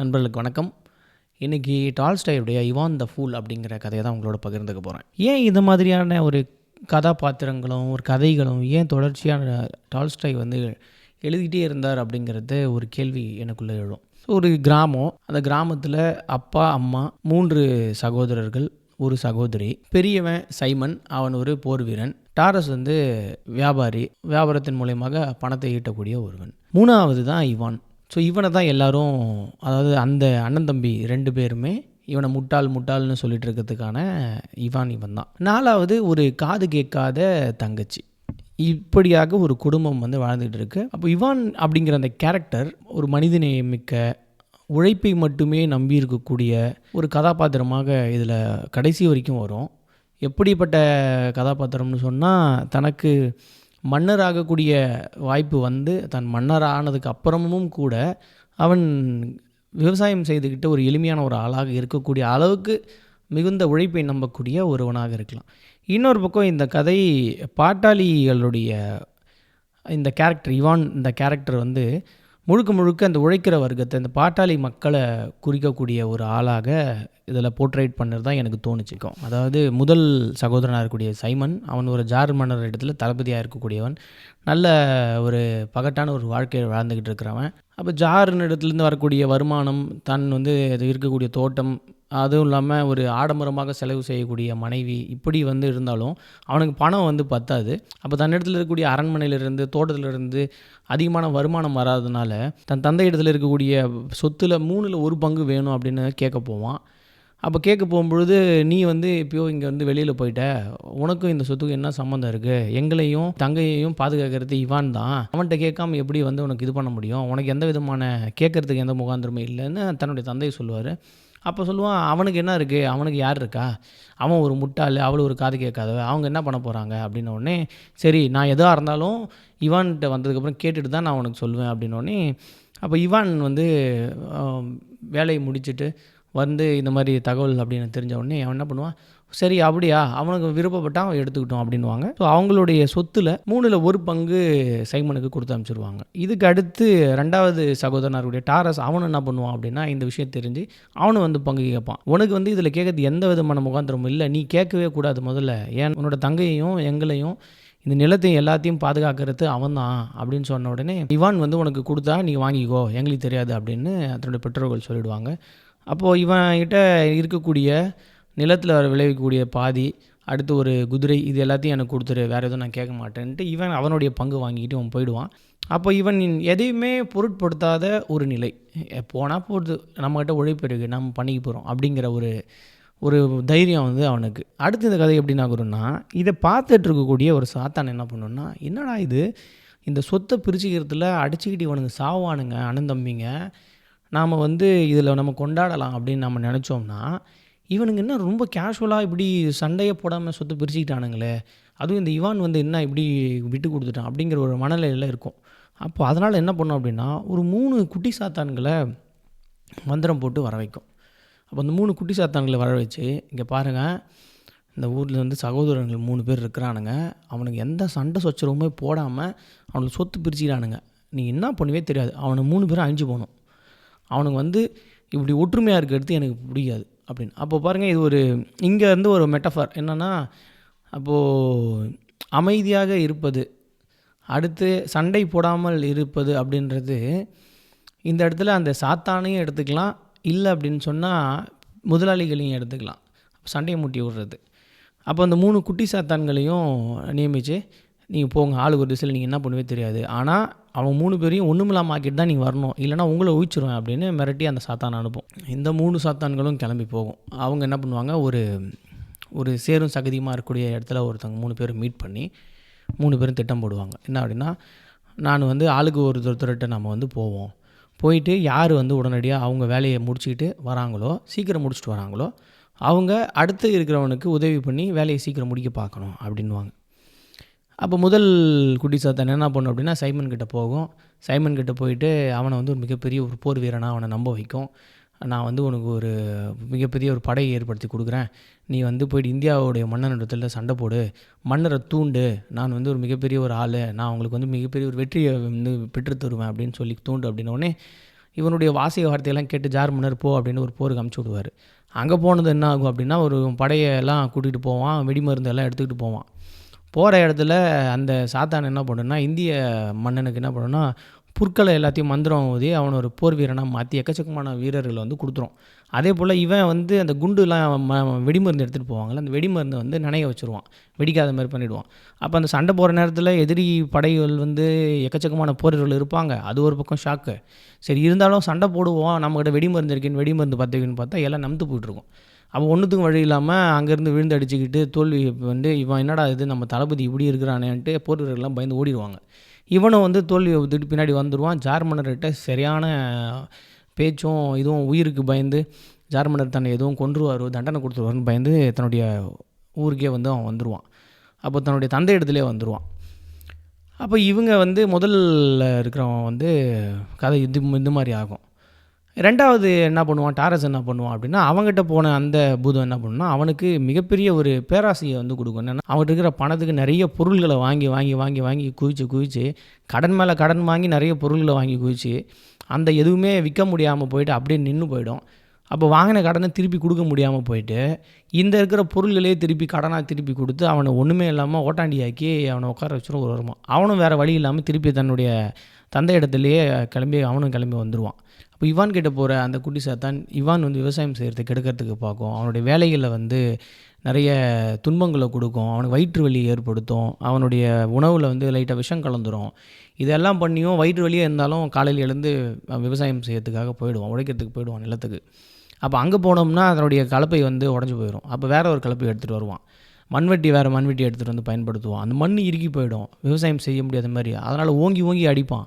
நண்பர்களுக்கு வணக்கம். இன்றைக்கி டால்ஸ்டாயுடைய இவான் த ஃபூல் அப்படிங்கிற கதையை தான் உங்களோட பகிர்ந்துக்க போகிறேன் ஏன் இது மாதிரியான ஒரு கதாபாத்திரங்களும் ஒரு கதைகளும் ஏன் தொடர்ச்சியான டால்ஸ்டாய் வந்து எழுதிட்டே இருந்தார் அப்படிங்கிறது ஒரு கேள்வி எனக்குள்ளே எழும். ஒரு கிராமம் அந்த கிராமத்தில் அப்பா அம்மா மூன்று சகோதரர்கள் ஒரு சகோதரி. பெரியவன் சைமன் அவன் ஒரு போர் வீரன். டாரஸ் வந்து வியாபாரி வியாபாரத்தின் மூலயமாக பணத்தை ஈட்டக்கூடிய ஒருவன். மூணாவது தான் இவான். ஸோ இவனை தான் எல்லோரும் அதாவது அந்த அண்ணன் தம்பி ரெண்டு பேருமே இவனை முட்டாள் முட்டாள்னு சொல்லிட்டு இருக்கிறதுக்கான இவான் இவன் தான். நாலாவது ஒரு காது கேட்காத தங்கச்சி. இப்படியாக ஒரு குடும்பம் வந்து வாழ்ந்துகிட்டு இருக்கு. அப்போ இவான் அப்படிங்கிற அந்த கேரக்டர் ஒரு மனிதநேயமிக்க உழைப்பை மட்டுமே நம்பி இருக்கக்கூடிய ஒரு கதாபாத்திரமாக இதில் கடைசி வரைக்கும் வரும். எப்படிப்பட்ட கதாபாத்திரம்னு சொன்னால் தனக்கு மன்னர் ஆகக்கூடிய வாய்ப்பு வந்து தன் மன்னர் ஆனதுக்கு அப்புறமும் கூட அவன் விவசாயம் செய்துக்கிட்ட ஒரு எளிமையான ஒரு ஆளாக இருக்கக்கூடிய அளவுக்கு மிகுந்த உழைப்பை நம்பக்கூடிய ஒருவனாக இருக்கலாம். இன்னொரு பக்கம் இந்த கதை பாட்டாளிகளுடைய இந்த கேரக்டர் இவான் இந்த கேரக்டர் வந்து முழுக்க முழுக்க அந்த உழைக்கிற வர்க்கத்தை இந்த பாட்டாளி மக்களை குறிக்கக்கூடிய ஒரு ஆளாக இதில் போர்ட்ரேட் பண்ணுறது தான் எனக்கு தோணுச்சிக்கும் அதாவது முதல் சகோதரனாக இருக்கக்கூடிய சைமன் அவன் ஒரு ஜார் மன்னர் இடத்துல தளபதியாக இருக்கக்கூடியவன் நல்ல ஒரு பகட்டான ஒரு வாழ்க்கையை வாழ்ந்துக்கிட்டு இருக்கிறவன். அப்போ ஜாரின் இடத்துலேருந்து வரக்கூடிய வருமானம் தன் வந்து அது இருக்கக்கூடிய தோட்டம் அதுவும் இல்லாமல் ஒரு ஆடம்பரமாக செலவு செய்யக்கூடிய மனைவி இப்படி வந்து இருந்தாலும் அவனுக்கு பணம் வந்து பத்தாது. அப்போ தன்னிடத்தில் இருக்கக்கூடிய அரண்மனையிலிருந்து தோட்டத்திலிருந்து அதிகமான வருமானம் வராதனால தன் தந்தை இடத்துல இருக்கக்கூடிய சொத்தில் மூணில் ஒரு பங்கு வேணும் அப்படின்னு கேட்க போவான். அப்போ கேட்க போகும்பொழுது நீ வந்து இப்போயோ இங்கே வந்து வெளியில் போயிட்ட. உனக்கும் இந்த சொத்துக்கும் என்ன சம்மந்தம் இருக்குது எங்களையும் தங்கையையும் பாதுகாக்கிறது இவான் தான். அவன்கிட்ட கேட்காம எப்படி வந்து உனக்கு இது பண்ண முடியும்? உனக்கு எந்த விதமான கேட்கறதுக்கு எந்த முகாந்திரமும் இல்லைன்னு தன்னுடைய தந்தையை சொல்லுவார். அப்போ சொல்லுவான் அவனுக்கு என்ன இருக்குது அவனுக்கு யார் இருக்கா? அவன் ஒரு முட்டாள் அவள் ஒரு காது கேட்காதவ. அவங்க என்ன பண்ண போகிறாங்க அப்படின்ன உடனே சரி நான் எதாக இருந்தாலும் இவான்கிட்ட வந்ததுக்கப்புறம் கேட்டுட்டு தான் நான் உனக்கு சொல்லுவேன் அப்படின்னோடனே அப்போ இவான் வந்து வேலையை முடிச்சுட்டு வந்து இந்த மாதிரி தகவல் அப்படின்னு தெரிஞ்ச உடனே அவன் என்ன பண்ணுவான்? சரி அப்படியா? அவனுக்கு விருப்பப்பட்டால் அவன் எடுத்துக்கிட்டோம் அப்படின்வாங்க ஸோ அவங்களுடைய சொத்தில் மூணில் ஒரு பங்கு சைமனுக்கு கொடுத்து அனுப்பிச்சிருவாங்க. இதுக்கு அடுத்து ரெண்டாவது சகோதரனாருடைய டாரஸ் அவன் என்ன பண்ணுவான் அப்படின்னா இந்த விஷயம் தெரிஞ்சு அவனும் வந்து பங்கு கேட்பான். உனக்கு வந்து இதில் கேட்கறது எந்த விதமான முகாந்திரமும் இல்லை. நீ கேட்கவே கூடாது முதல்ல. ஏன்? உன்னோட தங்கையையும் எங்களையும் இந்த நிலத்தையும் எல்லாத்தையும் பாதுகாக்கிறது அவன் தான் அப்படின்னு சொன்ன உடனே இவான் வந்து உனக்கு கொடுத்தா நீ வாங்கிக்கோ. எங்களுக்கு தெரியாது. அப்படின்னு அதனுடைய பெற்றோர்கள் சொல்லிடுவாங்க. அப்போது இவன் கிட்ட இருக்கக்கூடிய நிலத்தில் விளைவிக்கக்கூடிய பாதி அடுத்து ஒரு குதிரை இது எல்லாத்தையும் எனக்கு கொடுத்துரு வேறு எதுவும் நான் கேட்க மாட்டேன்ட்டு இவன் அவனுடைய பங்கு வாங்கிக்கிட்டு அவன் போயிடுவான். அப்போ இவன் எதையுமே பொருட்படுத்தாத ஒரு நிலை. போனால் போகுது நம்மக்கிட்ட உழைப்பு இருக்குது நம்ம பண்ணிக்க போகிறோம் அப்படிங்கிற ஒரு ஒரு தைரியம் வந்து அவனுக்கு. அடுத்து இந்த கதை எப்படி ஆகுறோன்னா இதை பார்த்துட்டு இருக்கக்கூடிய ஒரு சாத்தான் என்ன பண்ணுன்னா என்னடா இது? இந்த சொத்தை பிரிச்சுக்கிறதுல அடிச்சுக்கிட்டு இவனுங்க சாவானுங்க அண்ணன் தம்பிங்க. நாம் வந்து இதில் நம்ம கொண்டாடலாம் அப்படின்னு நம்ம நினச்சோம்னா இவனுங்க என்ன ரொம்ப கேஷுவலாக இப்படி சண்டையை போடாமல் சொத்து பிரிச்சுக்கிட்டானுங்களே. அதுவும் இந்த இவான் வந்து என்ன இப்படி விட்டு கொடுத்துட்டான் அப்படிங்கிற ஒரு மனநிலையில் இருக்கும். அப்போ அதனால் என்ன பண்ணோம் அப்படின்னா ஒரு மூணு குட்டி சாத்தான்களை மந்திரம் போட்டு வர வைக்கும். அப்போ அந்த மூணு குட்டி சாத்தான்களை வர வச்சு இங்கே பாருங்கள் இந்த ஊரில் வந்து சகோதரர்கள் மூணு பேர் இருக்கிறானுங்க. அவனுக்கு எந்த சண்டை சொச்சரவுமே போடாமல் அவனுக்கு சொத்து பிரிச்சுக்கிறானுங்க. நீ என்ன பண்ணுவே தெரியாது. அவனை மூணு பேரும் அழிஞ்சு போகணும். அவனுக்கு வந்து இப்படி ஒற்றுமையாக இருக்கிறது எனக்கு பிடிக்காது. அப்படின்னு. அப்போ பாருங்கள் இது ஒரு இங்கே இருந்து ஒரு மெட்டஃபர் என்னென்னா அப்போது அமைதியாக இருப்பது அடுத்து சண்டை போடாமல் இருப்பது அப்படின்றது இந்த இடத்துல அந்த சாத்தானையும் எடுத்துக்கலாம் இல்லை அப்படின்னு சொன்னால் முதலாளிகளையும் எடுத்துக்கலாம். சண்டையை மூட்டி விடுறது. அப்போ அந்த மூணு குட்டி சாத்தான்களையும் நியமித்து நீங்கள் போங்க ஆளுக்கு ஒரு திசையில் நீங்கள் என்ன பண்ணுவே தெரியாது. ஆனால் அவன் மூணு பேரையும் ஒன்றுமில்லாமல் ஆக்கிட்டு தான் நீங்கள் வரணும். இல்லைனா உங்களை ஊழிச்சிருவேன் அப்படின்னு மிரட்டி அந்த சாத்தான் அனுப்பும். இந்த மூணு சாத்தான்களும் கிளம்பி போகும். அவங்க என்ன பண்ணுவாங்க ஒரு ஒரு சேரும் சகதியுமாக இருக்கக்கூடிய இடத்துல ஒருத்தவங்க மூணு பேரும் மீட் பண்ணி மூணு பேரும் திட்டம் போடுவாங்க. என்ன அப்படின்னா நான் வந்து ஆளுக்கு ஒரு ஒருத்தர்கிட்ட நம்ம வந்து போவோம். போயிட்டு யார் வந்து உடனடியாக அவங்க வேலையை முடிச்சுக்கிட்டு வராங்களோ சீக்கிரம் முடிச்சுட்டு வராங்களோ அவங்க அடுத்து இருக்கிறவனுக்கு உதவி பண்ணி வேலையை சீக்கிரம் முடிக்க பார்க்கணும் அப்படின்வாங்க அப்போ முதல் குட்டி சாத்தான் என்ன பண்ணும் அப்படின்னா சைமன் கிட்டே போகும். சைமன் கிட்டே போயிட்டு அவனை வந்து ஒரு மிகப்பெரிய ஒரு போர் வீரனாக அவனை நம்ப வைக்கும். நான் வந்து உனக்கு ஒரு மிகப்பெரிய ஒரு படையை ஏற்படுத்தி கொடுக்குறேன். நீ வந்து போயிட்டு இந்தியாவுடைய மன்னனிடத்தில் சண்டை போடு. மன்னரை தூண்டு. நான் வந்து ஒரு மிகப்பெரிய ஒரு ஆள். நான் உங்களுக்கு வந்து மிகப்பெரிய ஒரு வெற்றியை வந்து பெற்று தருவேன் அப்படின்னு சொல்லி தூண்டு அப்படின்னோடனே இவனுடைய வாசிய வார்த்தையெல்லாம் கேட்டு ஜார் மன்னர் போ அப்படின்னு ஒரு போருக்கு அமுச்சு விடுவார். அங்கே போனது என்ன ஆகும் அப்படின்னா ஒரு படையெல்லாம் கூட்டிகிட்டு போவான். வெடிமருந்து எல்லாம் எடுத்துக்கிட்டு போவான். போகிற இடத்துல அந்த சாத்தான் என்ன பண்ணுன்னா இந்திய மன்னனுக்கு என்ன பண்ணுன்னா புற்களை எல்லாத்தையும் மந்திரம் ஊதி அவனை ஒரு போர் வீரனாக மாற்றி எக்கச்சக்கமான வீரர்களை வந்து கொடுத்துரும். அதே போல் இவன் வந்து அந்த குண்டுலாம் ம வெடிமருந்து எடுத்துகிட்டு போவாங்கள்ல அந்த வெடிமருந்தை வந்து நனைய வச்சுருவான். வெடிக்காத மாதிரி பண்ணிவிடுவான் அப்போ அந்த சண்டை போகிற நேரத்தில் எதிரி படைகள் வந்து எக்கச்சக்கமான போர்கள் இருப்பாங்க. அது ஒரு பக்கம் ஷாக்கு சரி இருந்தாலும் சண்டை போடுவோம். நம்மக்கிட்ட வெடிமருந்து இருக்குன்னு வெடிமருந்து பார்த்துக்குன்னு பார்த்தா எல்லாம் நம்பு போயிட்டுருக்கும் அப்போ ஒன்றுத்துக்கும் வழி இல்லாமல் அங்கேருந்து விழுந்து அடிச்சுக்கிட்டு தோல்வி வந்து இவன் என்னடா இது நம்ம தளபதி இப்படி இருக்கிறானேன்ட்டு போர் வீரர்கள்லாம் பயந்து ஓடிடுவாங்க. இவனும் வந்து தோல்வி திட்டு பின்னாடி வந்துடுவான் ஜார்மனர்கிட்ட சரியான பேச்சும் இதுவும் உயிருக்கு பயந்து ஜார்மனர் தன்னை எதுவும் கொன்றுவார் தண்டனை கொடுத்துருவாருன்னு பயந்து தன்னுடைய ஊருக்கே வந்து அவன் வந்துடுவான் அப்போ தன்னுடைய தந்தை இடத்துலே வந்துடுவான் அப்போ இவங்க வந்து முதல்ல இருக்கிறவன் வந்து கதை இது இந்த மாதிரி ஆகும். ரெண்டாவது என்ன பண்ணுவான்? டாரஸ் என்ன பண்ணுவான் அப்படின்னா அவங்ககிட்ட போன அந்த பூதம் என்ன பண்ணுன்னா அவனுக்கு மிகப்பெரிய ஒரு பேராசையை வந்து கொடுக்கும். என்னென்னா அவங்ககிட்ட இருக்கிற பணத்துக்கு நிறைய பொருள்களை வாங்கி வாங்கி வாங்கி வாங்கி குவிச்சு குவிச்சு கடன் மேலே கடன் வாங்கி நிறைய பொருள்களை வாங்கி குவிச்சு அந்த எதுவுமே விற்க முடியாமல் போயிட்டு அப்படியே நின்று போயிடும். அப்போ வாங்கின கடனை திருப்பி கொடுக்க முடியாமல் போயிட்டு இந்த இருக்கிற பொருள்களே திருப்பி கடனாக திருப்பி கொடுத்து அவனை ஒன்றுமே இல்லாமல் ஓட்டாண்டியாக்கி அவனை உட்கார வச்சிடும் ஒரு வருமா அவனும் வேறு வழி இல்லாமல் திருப்பி தன்னுடைய தந்தை இடத்துலையே கிளம்பி அவனும் கிளம்பி வந்துடுவான் அப்போ இவான் கிட்ட போகிற அந்த குட்டி சாத்தான் இவான் வந்து விவசாயம் செய்கிறதுக்கு கெடுக்கிறதுக்கு பார்க்கும். அவனுடைய வேலைகளில் வந்து நிறைய துன்பங்களை கொடுக்கும். அவனுக்கு வயிற்று வலி ஏற்படுத்தும். அவனுடைய உணவில் வந்து லைட்டாக விஷம் கலந்துரும். இதெல்லாம் பண்ணியும் வயிற்று வலியே இருந்தாலும் காலையில் எழுந்து விவசாயம் செய்யறதுக்காக போயிடுவான். உழைக்கிறதுக்கு போயிடுவான் நிலத்துக்கு. அப்போ அங்கே போனோம்னா அதனுடைய கலப்பை வந்து உடஞ்சி போயிடும் அப்போ வேறு ஒரு கலப்பை எடுத்துகிட்டு வருவான். மண்வெட்டி வேறு மண்வெட்டி எடுத்துகிட்டு வந்து பயன்படுத்துவான். அந்த மண் இறுக்கி போயிடும். விவசாயம் செய்ய முடியாத மாதிரி. அதனால் ஓங்கி ஓங்கி அடிப்பான்.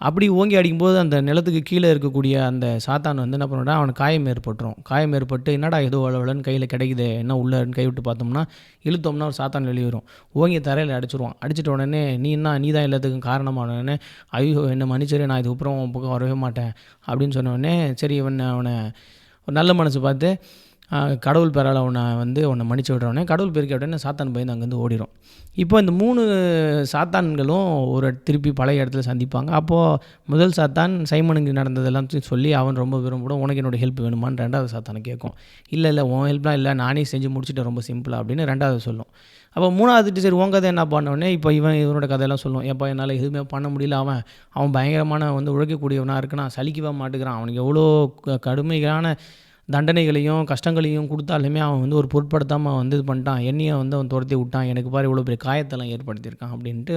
அப்படி ஓங்கி அடிக்கும்போது அந்த நிலத்துக்கு கீழே இருக்கக்கூடிய அந்த சாத்தான் வந்து என்ன பண்ணுறா அவனுக்கு காயம் ஏற்பட்டுரும். காயம் ஏற்பட்டு என்னடா ஏதோ வளவலன்னு கையில் கிடைக்குது என்ன உள்ளன்னு கைவிட்டு பார்த்தோம்னா இழுத்தோம்னா ஒரு சாத்தான் வெளியிரும் ஓங்கி தரையில் அடிச்சிருவான். அடிச்சிட்ட உடனே நீ என்ன நீ தான் எல்லாத்துக்கும் காரணமான உடனே ஐயோ என்ன மன்னிச்சரு நான் இதுக்கப்புறம் உன் பக்கம் வரவே மாட்டேன். அப்படின்னு சொன்ன உடனே சரி இவன் அவனை ஒரு நல்ல மனசு பார்த்து கடவுள் பேரால் உன்னை வந்து உன்னை மன்னிச்சு விட்றவனே கடவுள் பேருக்கு உடனே சாத்தான் பயந்து அங்கேருந்து ஓடிடும் இப்போ இந்த மூணு சாத்தான்களும் ஒரு திருப்பி பழைய இடத்துல சந்திப்பாங்க. அப்போது முதல் சாத்தான் சைமனுக்கு நடந்ததெல்லாம் சொல்லி அவன் ரொம்ப விரும்புடும் உனக்கு என்னோடய ஹெல்ப் வேணுமான்னு ரெண்டாவது சாத்தானை கேட்கும். இல்லை இல்லை உன் ஹெல்ப்லாம் இல்லை. நானே செஞ்சு முடிச்சுட்டேன். ரொம்ப சிம்பிளாக அப்படின்னு ரெண்டாவது சொல்லும். அப்போ மூணாவது சரி உன் கதை என்ன பண்ணோடனே இப்போ இவன் இவனோட கதையெல்லாம் சொல்லுவோம் எப்போ என்னால் எதுவுமே பண்ண முடியல. அவன் அவன் பயங்கரமான வந்து உழைக்கக்கூடியவனாக இருக்குன்னா சலிக்கவே மாட்டுக்கிறான் அவனுக்கு எவ்வளோ கடுமையான தண்டனைகளையும் கஷ்டங்களையும் கொடுத்தாலுமே அவன் வந்து ஒரு பொருட்படுத்தாமல் வந்து இது பண்ணிட்டான். என்னையை வந்து அவன் துரத்தி விட்டான். எனக்கு பாரு இவ்வளோ பெரிய காயத்தெல்லாம் ஏற்படுத்தியிருக்கான் அப்படின்ட்டு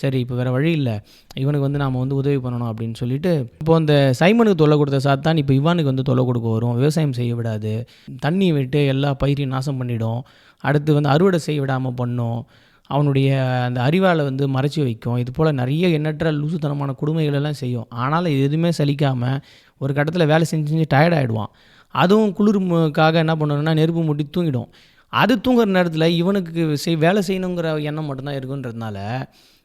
சரி இப்போ வேறு வழி இல்லை. இவனுக்கு வந்து நாம் வந்து உதவி பண்ணணும் அப்படின்னு சொல்லிட்டு இப்போ அந்த சைமனுக்கு தொல்லை கொடுத்த சாத்தான் இப்போ இவானுக்கு வந்து தொல்லை கொடுக்க வரும். விவசாயம் செய்ய விடாது. தண்ணி விட்டு எல்லா பயிரையும் நாசம் பண்ணிடும். அடுத்து வந்து அறுவடை செய்ய விடாமல் பண்ணும். அவனுடைய அந்த அறிவால் வந்து மறைச்சி வைக்கும். இது போல் நிறைய எண்ணற்ற லூசுத்தனமான கொடுமைகள் எல்லாம் செய்யும். ஆனாலும் இது எதுவுமே சலிக்காமல் ஒரு கட்டத்தில் வேலை செஞ்சு செஞ்சு டயர்ட் ஆகிடுவான் அதுவும் குளிர்க்காக என்ன பண்ணணும்னா நெருப்பு மூட்டி தூங்கிடும். அது தூங்குற நேரத்தில் இவனுக்கு செய் வேலை செய்யணுங்கிற எண்ணம் மட்டும்தான் இருக்குன்றதுனால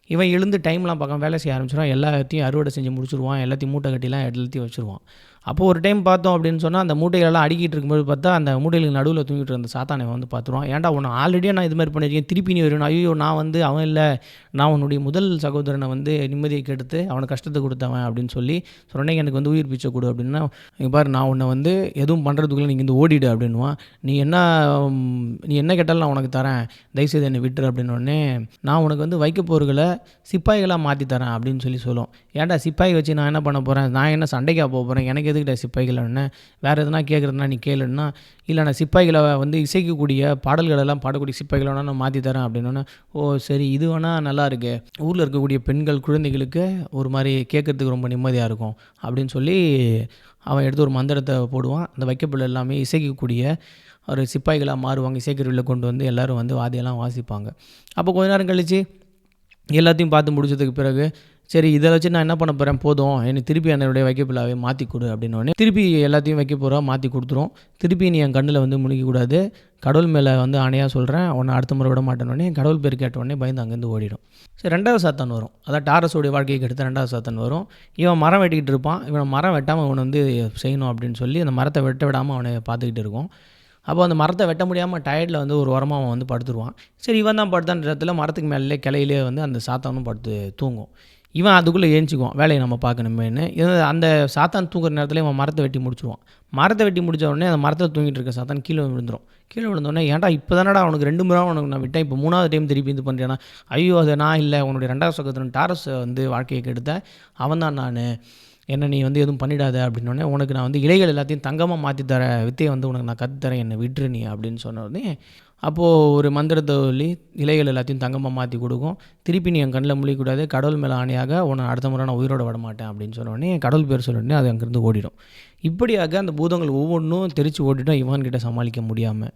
இவன் எழுந்து டைம்லாம் பார்க்காம வேலை செய்ய ஆரம்பிச்சிடும் எல்லாத்தையும் அறுவடை செஞ்சு முடிச்சுருவான். எல்லாத்தையும் மூட்டை கட்டிலாம் எல்லாத்தையும் வச்சுருவான். அப்போது ஒரு டைம் பார்த்தோம் அப்படின்னு சொன்னால் அந்த மூட்டைகளெல்லாம் அடிக்கிட்டு இருக்கும்போது பார்த்தா அந்த மூட்டைகளுக்கு நடுவில் தூங்கிட்டு இருந்த சாத்தானை வந்து பார்த்துருவான். ஏன்டா உன்னை ஆல்ரெடியாக நான் இது மாதிரி பண்ணியிருக்கேன் திருப்பி நீ வரணும் ஐயோ நான் வந்து அவன் இல்லை. நான் உன்னுடைய முதல் சகோதரனை வந்து நிம்மதியை கெடுத்து அவனை கஷ்டத்தை கொடுத்தவன் அப்படின்னு சொல்லி சொன்னேன். எனக்கு வந்து உயிர் பிச்சை கொடு அப்படின்னா இங்கே பாரு நான் உன்னை வந்து எதுவும் பண்ணுறதுக்குள்ளே நீங்கள் வந்து ஓடிடு அப்படின்வான் நீ என்ன நீ என்ன கேட்டாலும் நான் உனக்கு தரேன். தயவுசெய்து என்னை விட்டுரு அப்படின்னோடனே நான் உனக்கு வந்து வைக்க போர்களை சிப்பாய்களாக மாற்றி தரேன் அப்படின்னு சொல்லி சொல்லும். ஏன்டா சிப்பாய் வச்சு நான் என்ன பண்ண போகிறேன் நான் என்ன சண்டைக்காக போக போகிறேன் எனக்கு எதுக்கிட்ட சிப்பாய்கள் என்ன வேறு எதுனா கேட்குறதுனா நீ கேளுன்னா இல்லை நான் சிப்பாய்களை வந்து இசைக்கக்கூடிய பாடல்களெல்லாம் பாடக்கூடிய சிப்பாய்களை வேணால் நான் மாற்றி தரேன் அப்படின்னோடனே ஓ சரி இது வேணால் நல்லா இருக்கு. ஊரில் இருக்கக்கூடிய பெண்கள் குழந்தைகளுக்கு ஒரு மாதிரி கேட்குறதுக்கு ரொம்ப நிம்மதியாக இருக்கும் அப்படின்னு சொல்லி அவன் எடுத்து ஒரு மந்திரத்தை போடுவான். அந்த வைக்கப்பில் எல்லாமே இசைக்கக்கூடிய ஒரு சிப்பாய்களாக மாறுவாங்க. இசைக்கருவியில் கொண்டு வந்து எல்லோரும் வந்து வாதியெல்லாம் வாசிப்பாங்க. அப்போ கொஞ்ச நேரம் கழித்து எல்லாத்தையும் பார்த்து முடிச்சதுக்கு பிறகு சரி இதை வச்சு நான் என்ன பண்ண போகிறேன் போதும். எனக்கு திருப்பி என்னுடைய வைக்கப்பிலாவே மாற்றி கொடு அப்படின்னோடனே திருப்பி எல்லாத்தையும் வைக்க போகிறோம் மாற்றி கொடுத்துரும் திருப்பி நீ என் கண்ணில் வந்து முழிக்கக்கூடாது கடவுள் மேலே வந்து ஆணையாக சொல்கிறேன் உன்னை அடுத்த முறை விட மாட்டேனோடனே கடவுள் பேர் கேட்டோடனே பயந்து அங்கேருந்து ஓடிடும். சரி ரெண்டாவது சாத்தான் வரும். அதான் டாரஸோடைய வாழ்க்கைக்கு எடுத்த ரெண்டாவது சாத்தான் வரும். இவன் மரம் வெட்டிக்கிட்டு இருப்பான். இவன் மரம் வெட்டாமல் இவனை வந்து செய்யணும் அப்படின்னு சொல்லி அந்த மரத்தை வெட்ட விடாமல் அவனை பார்த்துக்கிட்டு இருக்கும். அப்போ அந்த மரத்தை வெட்ட முடியாமல் டயர்டில் வந்து ஒரு உரமாக அவன் வந்து படுத்துருவான். சரி இவன் தான் படுத்தான்ற இடத்துல மரத்துக்கு மேலே கிளையிலே வந்து அந்த சாத்தானும் படுத்து தூங்கும். இவன் அதுக்குள்ளே ஏஞ்சிக்குவான் வேலையை நம்ம பார்க்கணுமேன்னு. இது அந்த சாத்தான் தூங்குற நேரத்தில் இவன் மரத்தை வெட்டி முடிச்சிருவான். மரத்தை வெட்டி முடிச்ச உடனே அந்த மரத்தை தூங்கிட்டு இருக்க சாத்தான் கீழே விழுந்துரும். கீழே விழுந்தோடனே ஏன்டா இப்போ தானடா அவனுக்கு ரெண்டு முறை அவனுக்கு நான் விட்டேன் இப்போ மூணாவது டைம் திருப்பி இது பண்ணுறேன்னா ஐயோ அது நான் இல்லை உன்னுடைய ரெண்டாவது சகோதரன் டாரஸ் வந்து வாழ்க்கையை கெடுத்த அவன் தான் நான். என்ன நீ வந்து எதுவும் பண்ணிடாத அப்படின்னோடனே உனக்கு நான் வந்து இலைகள் எல்லாத்தையும் தங்கமாக மாற்றி தர வித்தையை வந்து உனக்கு நான் கற்றுத்தரேன் என்னை விட்டுரு நீ அப்படின்னு சொன்னோடனே அப்போது ஒரு மந்திரத்தை சொல்லி இலைகள் எல்லாத்தையும் தங்கமாக மாற்றி கொடுக்கும். திருப்பி நீ என் கண்ணில் முழிக்கூடாது கடவுள் மேலே ஆணையாக உன்னை அடுத்த முறை நான் உயிரோட விட மாட்டேன் அப்படின்னு சொன்னோடனே கடவுள் பேர் சொன்ன அது அங்கேருந்து ஓடிடும். இப்படியாக அந்த பூதங்கள் ஒவ்வொன்றும் தெரித்து ஓடிட்டோம் இவன்கிட்ட சமாளிக்க முடியாமல்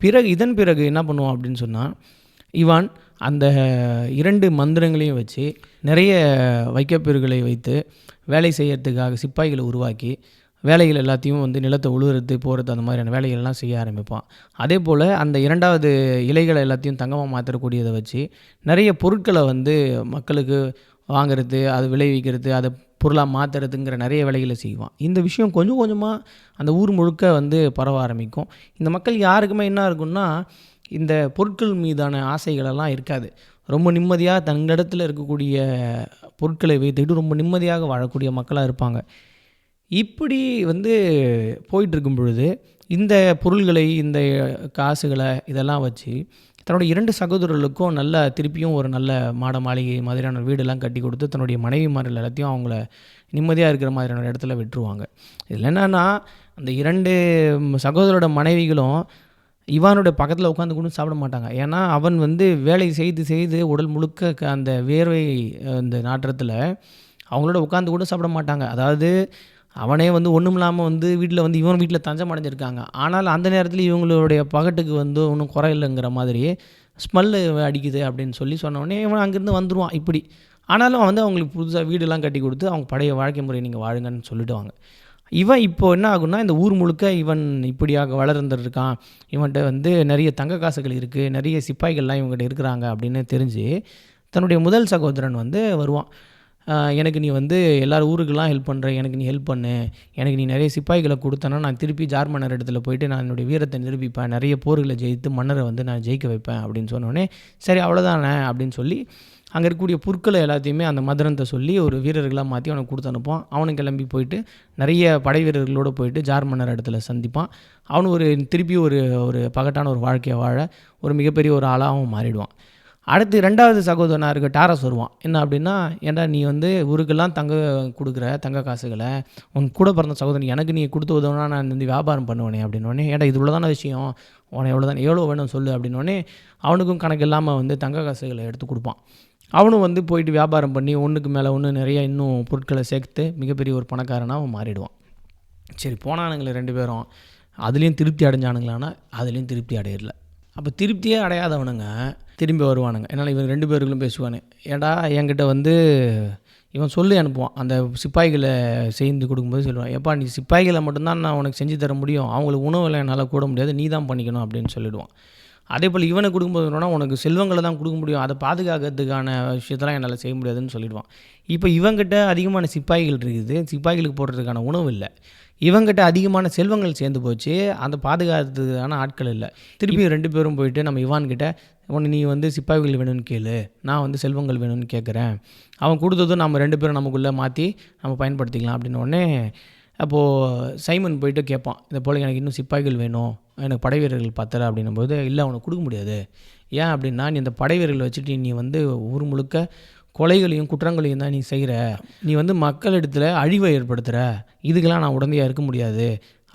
பிறகு இதன் பிறகு என்ன பண்ணுவோம் அப்படின்னு சொன்னால் இவான் அந்த இரண்டு மந்திரங்களையும் வச்சு நிறைய வைக்கப்பெருகளை வைத்து வேலை செய்யறதுக்காக சிப்பாய்களை உருவாக்கி வேலைகள் எல்லாத்தையும் வந்து நிலத்தை உழுவுறது போகிறது அந்த மாதிரியான வேலைகள் எல்லாம் செய்ய ஆரம்பிப்பான். அதே போல் அந்த இரண்டாவது இலைகளை எல்லாத்தையும் தங்கமாக மாற்றக்கூடியதை வச்சு நிறைய பொருட்களை வந்து மக்களுக்கு வாங்குறது அது விளைவிக்கிறது அதை பொருளாக மாற்றுறதுங்கிற நிறைய வேலைகளை செய்வான். இந்த விஷயம் கொஞ்சம் கொஞ்சமாக அந்த ஊர் முழுக்க வந்து பரவ ஆரம்பிக்கும். இந்த மக்கள் யாருக்குமே என்ன இருக்குன்னா இந்த பொருட்கள் மீதான ஆசைகளெல்லாம் இருக்காது. ரொம்ப நிம்மதியாக தங்களிடத்தில் இருக்கக்கூடிய பொருட்களை வைத்துக்கிட்டு ரொம்ப நிம்மதியாக வாழக்கூடிய மக்களாக இருப்பாங்க. இப்படி வந்து போயிட்டுருக்கும் பொழுது இந்த பொருள்களை இந்த காசுகளை இதெல்லாம் வச்சு தன்னுடைய இரண்டு சகோதரர்களுக்கும் நல்ல திருப்பியும் ஒரு நல்ல மாட மாளிகை மாதிரியான வீடெல்லாம் கட்டி கொடுத்து தன்னுடைய மனைவிமார்கள் எல்லாத்தையும் அவங்கள நிம்மதியாக இருக்கிற மாதிரியான இடத்துல விட்டுருவாங்க. இதில் என்னென்னா அந்த இரண்டு சகோதரோட மனைவிகளும் இவானோட பக்கத்தில் உட்காந்து கூட சாப்பிட மாட்டாங்க. ஏன்னா அவன் வந்து வேலை செய்து செய்து உடல் முழுக்க க- அந்த வேர்வை அந்த நாற்றத்தில் அவங்களோட உட்காந்து கூட சாப்பிட மாட்டாங்க. அதாவது அவனே வந்து ஒன்றும் இல்லாமல் வந்து வீட்டில் வந்து இவன் வீட்டில் தஞ்சம் அடைஞ்சிருக்காங்க. ஆனால் அந்த நேரத்தில் இவங்களுடைய பகட்டுக்கு வந்து ஒன்றும் குறையில்லைங்கிற மாதிரி ஸ்மெல்லு அடிக்குது அப்படின்னு சொல்லி சொன்னோடனே இவன் அங்கேருந்து வந்துடுவான் இப்படி. ஆனாலும் வந்து அவங்களுக்கு புதுசாக வீடெல்லாம் கட்டி கொடுத்து அவங்க பழைய வாழ்க்கை முறை நீங்கள் வாழுங்கன்னு சொல்லிவிடுவாங்க இவன் இப்போ என்ன ஆகும்னா இந்த ஊர் முழுக்க இவன் இப்படியாக வளர்ந்துருக்கான். இவன்கிட்ட வந்து நிறைய தங்க காசுகள் இருக்குது நிறைய சிப்பாய்கள்லாம் இவங்ககிட்ட இருக்கிறாங்க அப்படின்னு தெரிஞ்சு தன்னுடைய முதல் சகோதரன் வந்து வருவான். எனக்கு நீ வந்து எல்லார் ஊருக்கெல்லாம் ஹெல்ப் பண்ணுற எனக்கு நீ ஹெல்ப் பண்ணு. எனக்கு நீ நிறைய சிப்பாய்களை கொடுத்தனா நான் திருப்பி ஜார் மன்னர் இடத்துல போயிட்டு நான் என்னுடைய வீரத்தை நிரூபிப்பேன். நிறைய போர்களை ஜெயித்து மன்னரை வந்து நான் ஜெயிக்க வைப்பேன் அப்படின்னு சொன்னோடனே சரி அவ்வளோதானே அப்படின்னு சொல்லி அங்கே இருக்கக்கூடிய பொருட்களை எல்லாத்தையுமே அந்த மதுரத்தை சொல்லி ஒரு வீரர்களாக மாற்றி அவனுக்கு கொடுத்து அனுப்புவான். அவனும் கிளம்பி போயிட்டு நிறைய படை வீரர்களோடு போயிட்டு ஜார் மன்னர் இடத்துல சந்திப்பான். அவனு ஒரு திருப்பி ஒரு ஒரு பகட்டான ஒரு வாழ்க்கையை வாழ ஒரு மிகப்பெரிய ஒரு ஆளாகவும் மாறிடுவான். அடுத்து ரெண்டாவது சகோதரனாக இருக்க டாரஸ் வருவான். என்ன அப்படின்னா ஏன்டா நீ வந்து ஊருக்கெல்லாம் தங்க கொடுக்குற தங்க காசுகளை? உன் கூட பிறந்த சகோதரன் எனக்கு நீ கொடுத்து உதவுனா நான் வந்து வியாபாரம் பண்ணுவேனே அப்படின்னோடனே ஏன்டா இது இவ்வளோதான விஷயம்? உன எவ்வளோ தான் எவ்வளோ வேணும் சொல்லு அப்படின்னோடனே அவனுக்கும் கணக்கு இல்லாமல் வந்து தங்க காசுகளை எடுத்து கொடுப்பான். அவனும் வந்து போயிட்டு வியாபாரம் பண்ணி ஒன்றுக்கு மேலே ஒன்று நிறைய இன்னும் பொருட்களை சேர்த்து மிகப்பெரிய ஒரு பணக்காரனாக அவன் மாறிடுவான். சரி போனானுங்களே ரெண்டு பேரும். அதுலேயும் திருப்தி அடைஞ்சானுங்களான்னா அதுலேயும் திருப்தி அடையல அப்போ திருப்தியே அடையாதவனுங்க திரும்பி வருவானுங்க. என்னால் இவன் ரெண்டு பேருக்குள்ளும் பேசுவானு. ஏடா என்கிட்ட வந்து இவன் சொல்லி அனுப்புவான். அந்த சிப்பாய்களை செய்து கொடுக்கும்போது சொல்லுவான் எப்பா நீ சிப்பாய்களை மட்டும்தான் நான் உனக்கு செஞ்சு தர முடியும். அவங்களுக்கு உணவில் என்னால் கூட முடியாது. நீ தான் பண்ணிக்கணும் அப்படின்னு சொல்லிடுவான். அதே போல் இவனை கொடுக்கும்போது என்னன்னா உனக்கு செல்வங்களை தான் கொடுக்க முடியும். அதை பாதுகாக்கிறதுக்கான விஷயத்தெல்லாம் என்னால் செய்ய முடியாதுன்னு சொல்லிடுவான். இப்போ இவங்கிட்ட அதிகமான சிப்பாய்கள் இருக்குது. சிப்பாய்களுக்கு போடுறதுக்கான உணவு இல்லை. இவங்கிட்ட அதிகமான செல்வங்கள் சேர்ந்து போச்சு. அந்த பாதுகாக்கிறதுக்கான ஆட்கள் இல்லை. திருப்பி ரெண்டு பேரும் போயிட்டு நம்ம இவான் கிட்ட உன்னை நீ வந்து சிப்பாய்கள் வேணும்னு கேளு. நான் வந்து செல்வங்கள் வேணும்னு கேட்குறேன். அவன் கொடுத்ததும் நம்ம ரெண்டு பேரும் நமக்குள்ளே மாற்றி நம்ம பயன்படுத்திக்கலாம். அப்படின்னு உடனே அப்போது சைமன் போயிட்டு கேட்பான். இதை போல் எனக்கு இன்னும் சிப்பாய்கள் வேணும். எனக்கு படை வீரர்கள் பத்தலை அப்படின்னும்போது இல்லை அவனுக்கு கொடுக்க முடியாது. ஏன் அப்படின்னா நீ இந்த படை வீரர்களை வச்சுட்டு நீ வந்து ஊர் முழுக்க கொலைகளையும் குற்றங்களையும் தான் நீ செய்கிற நீ வந்து மக்களிடத்தில் அழிவை ஏற்படுத்துகிற இதுக்கெல்லாம் நான் உடந்தையாக இருக்க முடியாது.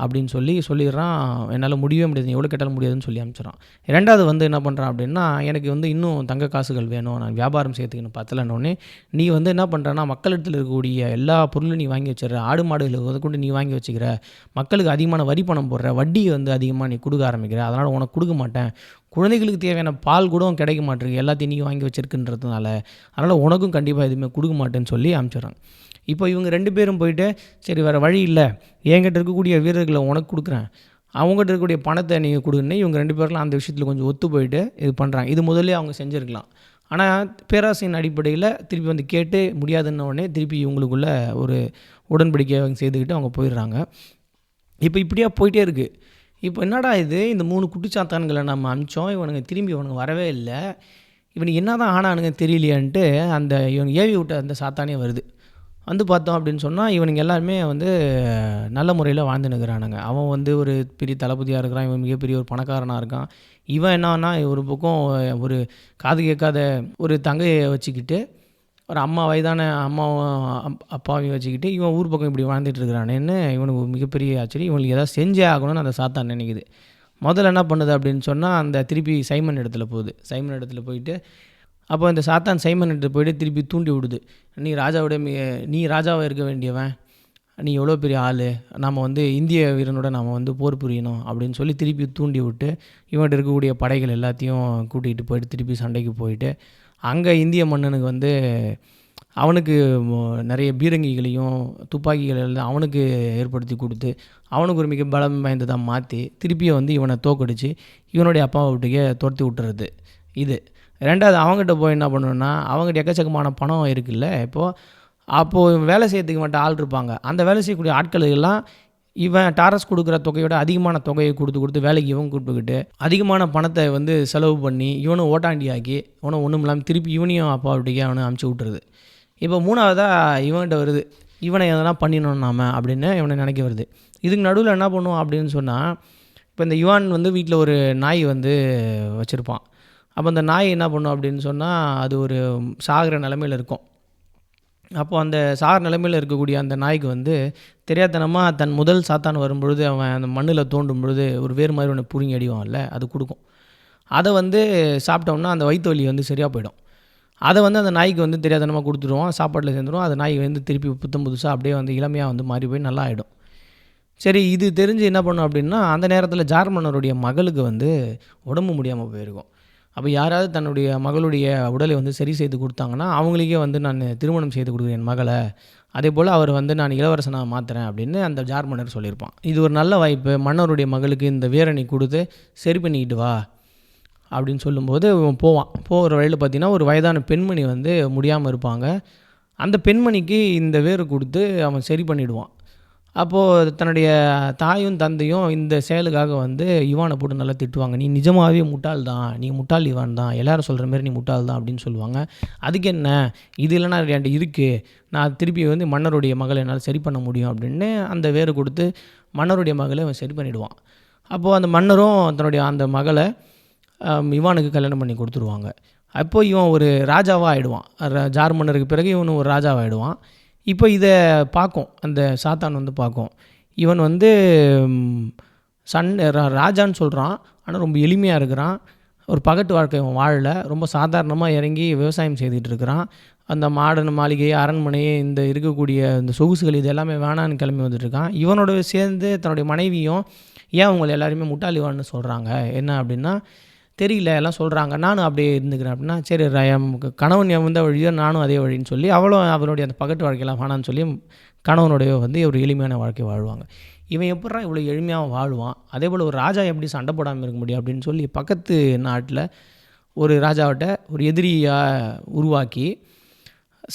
அப்படின்னு சொல்லி சொல்லிடுறான். என்னால் முடியவே முடியாது. எவ்வளோ கேட்டாலும் முடியாதுன்னு சொல்லி அனுப்பிச்சிடறான். ரெண்டாவது வந்து என்ன பண்ணுறான் அப்படின்னா எனக்கு வந்து இன்னும் தங்க காசுகள் வேணும். நான் வியாபாரம் செய்யறதுக்கு பத்தலைன்னொடனே நீ வந்து என்ன பண்ணுறன்னா மக்களிடத்தில் இருக்கக்கூடிய எல்லா பொருளும் நீ வாங்கி வச்சிடற. ஆடு மாடுகளை கொண்டு நீ வாங்கி வச்சுக்கிற. மக்களுக்கு அதிகமான வரி பணம் போடுற. வட்டியை வந்து அதிகமாக நீ கொடுக்க ஆரம்பிக்கிற. அதனால் உனக்கு கொடுக்க மாட்டேன். குழந்தைகளுக்கு தேவையான பால் கூட கிடைக்க மாட்டேங்குது. எல்லாத்தையும் நீ வாங்கி வச்சிருக்குன்றதுனால. அதனால் உனக்கும் கண்டிப்பாக எதுவுமே கொடுக்க மாட்டேன்னு சொல்லி அனுப்பிச்சிடுறாங்க இப்போ இவங்க ரெண்டு பேரும் போயிட்டு சரி வேறு வழி இல்லை. என்கிட்ட இருக்கக்கூடிய வீரர்களை உனக்கு கொடுக்குறேன். அவங்ககிட்ட இருக்கக்கூடிய பணத்தை நீங்கள் கொடுன்னு இவங்க ரெண்டு பேர்லாம் அந்த விஷயத்தில் கொஞ்சம் ஒத்து போயிட்டு இது பண்ணுறாங்க இது முதல்ல அவங்க செஞ்சுருக்கலாம். ஆனால் பேராசையின் அடிப்படையில் திருப்பி வந்து கேட்டு முடியாதுன்ன உடனே திருப்பி இவங்களுக்குள்ள ஒரு உடன்படிக்கை அவங்க செய்துக்கிட்டு அவங்க போயிடுறாங்க. இப்போ இப்படியா போயிட்டே இருக்குது இப்போ என்னடா இது? இந்த மூணு குட்டிச்சாத்தான்களை நம்ம அனுப்பிச்சோம் இவனுங்க திரும்பி இவனுங்க வரவே இல்லை. இவனுக்கு என்ன தான் ஆனானுங்க தெரியலையான்ட்டு அந்த இவன் ஏவி விட்ட அந்த சாத்தானே வருது. வந்து பார்த்தோம் அப்படின்னு சொன்னால் இவனுங்க எல்லாருமே வந்து நல்ல முறையில் வாழ்ந்துனுக்கிறானுங்க அவன் வந்து ஒரு பெரிய தளபதியாக இருக்கிறான் இவன் மிகப்பெரிய ஒரு பணக்காரனாக இருக்கான். இவன் என்னன்னா ஒரு பக்கம் ஒரு காது கேட்காத ஒரு தங்கையை வச்சுக்கிட்டு ஒரு அம்மா வயதான அம்மாவும் அப்பாவையும் வச்சுக்கிட்டு இவன் ஊர் பக்கம் இப்படி வாழ்ந்துட்டு இருக்கிறானேன்னு இவனுக்கு மிகப்பெரிய ஆச்சரியம். இவனுக்கு ஏதாவது செஞ்சே ஆகணும்னு அந்த சாத்தான் நினைக்குது. முதல்ல என்ன பண்ணுது அப்படின்னு சொன்னால் அந்த திருப்பி சைமன் இடத்துல போகுது. சைமன் இடத்துல போயிட்டு அப்போ இந்த சாத்தான் சைமன் இடத்துல போயிட்டு திருப்பி தூண்டி விடுது. நீ ராஜாவோட நீ ராஜாவாக இருக்க வேண்டியவன். நீ எவ்வளோ பெரிய ஆள். நம்ம வந்து இந்திய வீரனோட நம்ம வந்து போர் புரியணும். அப்படின்னு சொல்லி திருப்பி தூண்டி விட்டு இவன்கிட்ட இருக்கக்கூடிய படைகள் எல்லாத்தையும் கூட்டிகிட்டு போயிட்டு திருப்பி சண்டைக்கு போயிட்டு அங்கே இந்திய மன்னனுக்கு வந்து அவனுக்கு நிறைய பீரங்கிகளையும் துப்பாக்கிகளையும் அவனுக்கு ஏற்படுத்தி கொடுத்து அவனுக்கு ஒரு மிக பலம் வாய்ந்ததாக மாற்றி திருப்பியும் வந்து இவனை தோக்கடிச்சு இவனுடைய அப்பாவை வீட்டுக்கே துரத்தி விட்டுறது இது. ரெண்டாவது அவங்ககிட்ட போய் என்ன பண்ணணும்னா அவங்ககிட்ட எக்கச்சக்கமான பணம் இருக்குல்ல இப்போது அப்போது வேலை செய்யறதுக்கு மட்டும் ஆள் இருப்பாங்க. அந்த வேலை செய்யக்கூடிய ஆட்களுக்கெல்லாம் இவன் டாரஸ் கொடுக்குற தொகையோட அதிகமான தொகையை கொடுத்து கொடுத்து வேலைக்கு இவன் கூப்பிட்டுக்கிட்டு அதிகமான பணத்தை வந்து செலவு பண்ணி இவனும் ஓட்டாண்டியாக்கி இவனும் ஒன்றும் இல்லாமல் திருப்பி இவனையும் அப்பா அப்படிக்கே அவனை அமுச்சு விட்டுறது இப்போ மூணாவதாக இவன்கிட்ட வருது இவனை எதனா பண்ணிடணும் நாம அப்படின்னு இவனை நினைக்க வருது. இதுக்கு நடுவில் என்ன பண்ணுவான் அப்படின்னு சொன்னால் இப்போ இந்த யுவான் வந்து வீட்டில் ஒரு நாய் வந்து வச்சுருப்பான். அப்போ அந்த நாய் என்ன பண்ணும் அப்படின்னு சொன்னால் அது ஒரு சாகிற நிலமையில் இருக்கும். அப்போது அந்த சாகிற நிலைமையில் இருக்கக்கூடிய அந்த நாய்க்கு வந்து தெரியாதனமாக தன் முதல் சாத்தான் வரும்பொழுது அவன் அந்த மண்ணில் தோண்டும் பொழுது ஒரு வேறு மாதிரி ஒன்று புரிங்கி அடிவான்ல அது கொடுக்கும். அதை வந்து சாப்பிட்டோம்னா அந்த வயிற்று வலி வந்து சரியாக போயிடும். அதை வந்து அந்த நாய்க்கு வந்து தெரியாதனமாக கொடுத்துருவோம் சாப்பாட்டில் சேர்ந்துருவோம் அது நாய் வந்து திருப்பி புத்தம் புதுசாக அப்படியே வந்து இளமையாக வந்து மாறி போய் நல்லா ஆகிடும் சரி இது தெரிஞ்சு என்ன பண்ணும் அப்படின்னா அந்த நேரத்தில் ஜார்மன்னருடைய மகளுக்கு வந்து உடம்பு முடியாமல் போயிருக்கும். அப்போ யாராவது தன்னுடைய மகளுடைய உடலை வந்து சரி செய்து கொடுத்தாங்கன்னா அவங்களுக்கே வந்து நான் திருமணம் செய்து கொடுக்குறேன் என் மகளை. அதே போல் அவர் வந்து நான் இளவரசனாக மாற்றுறேன் அப்படின்னு அந்த ஜார்மன்னர் சொல்லியிருப்பான். இது ஒரு நல்ல வாய்ப்பு. மன்னருடைய மகளுக்கு இந்த வீரனை கொடுத்து சரி பண்ணிக்கிட்டு வா அப்படின்னு சொல்லும்போது போவான். போகிற வழியில் பார்த்தீங்கன்னா ஒரு வயதான பெண்மணி வந்து முடியாமல் இருப்பாங்க. அந்த பெண்மணிக்கு இந்த வேர் கொடுத்து அவன் சரி பண்ணிவிடுவான் அப்போது தன்னுடைய தாயும் தந்தையும் இந்த செயலுக்காக வந்து இவானை போட்டு நல்லா திட்டுவாங்க. நீ நிஜமாகவே முட்டாள் தான். நீ முட்டாள் இவான் தான். எல்லாரும் சொல்கிற மாதிரி நீ முட்டாள் தான் அப்படின்னு சொல்லுவாங்க. அதுக்கு என்ன? இது இல்லைனா என்கிட்ட இருக்குது நான் திருப்பி வந்து மன்னருடைய மகளை என்னால் சரி பண்ண முடியும் அப்படின்னு அந்த வேறு கொடுத்து மன்னருடைய மகளை அவன் சரி பண்ணிவிடுவான் அப்போது அந்த மன்னரும் தன்னுடைய அந்த மகளை இவானுக்கு கல்யாணம் பண்ணி கொடுத்துருவாங்க. அப்போது இவன் ஒரு ராஜாவாக ஆகிடுவான் ஜார் மன்னருக்கு பிறகு இவனு ஒரு ராஜாவாக ஆகிடுவான் இப்போ இதை பார்க்கும் அந்த சாத்தான் வந்து பார்க்கும் இவன் வந்து சன் ராஜான்னு சொல்கிறான் ஆனால் ரொம்ப எளிமையாக இருக்கிறான். ஒரு பகட்டு வாழ்க்கை இவன் வாழல. ரொம்ப சாதாரணமாக இறங்கி விவசாயம் செய்துட்டு இருக்கிறான். அந்த மாடன் மாளிகை அரண்மனை இந்த இருக்கக்கூடிய இந்த சொகுசுகள் இது எல்லாமே வேணான்னு கிளம்பி வந்துட்டு இருக்கான். இவனோட சேர்ந்து தன்னுடைய மனைவியும் ஏன் உங்களை எல்லாருமே முட்டாளிவான்னு சொல்கிறாங்க என்ன அப்படின்னா தெரியல எல்லாம் சொல்கிறாங்க நானும் அப்படியே இருந்துக்கிறேன் அப்படின்னா சரி கணவன் எந்த வழியோ நானும் அதே வழின்னு சொல்லி அவளும் அவருடைய அந்த பகட்டு வாழ்க்கையெல்லாம் வேணான்னு சொல்லி கணவனுடைய வந்து ஒரு எளிமையான வாழ்க்கை வாழ்வாங்க. இவன் எப்படா இவ்வளோ எளிமையாக வாழ்வான்? அதே போல் ஒரு ராஜா எப்படி சண்டை போடாமல் இருக்க முடியும் அப்படின்னு சொல்லி பக்கத்து நாட்டில் ஒரு ராஜாவிட்ட ஒரு எதிரியாக உருவாக்கி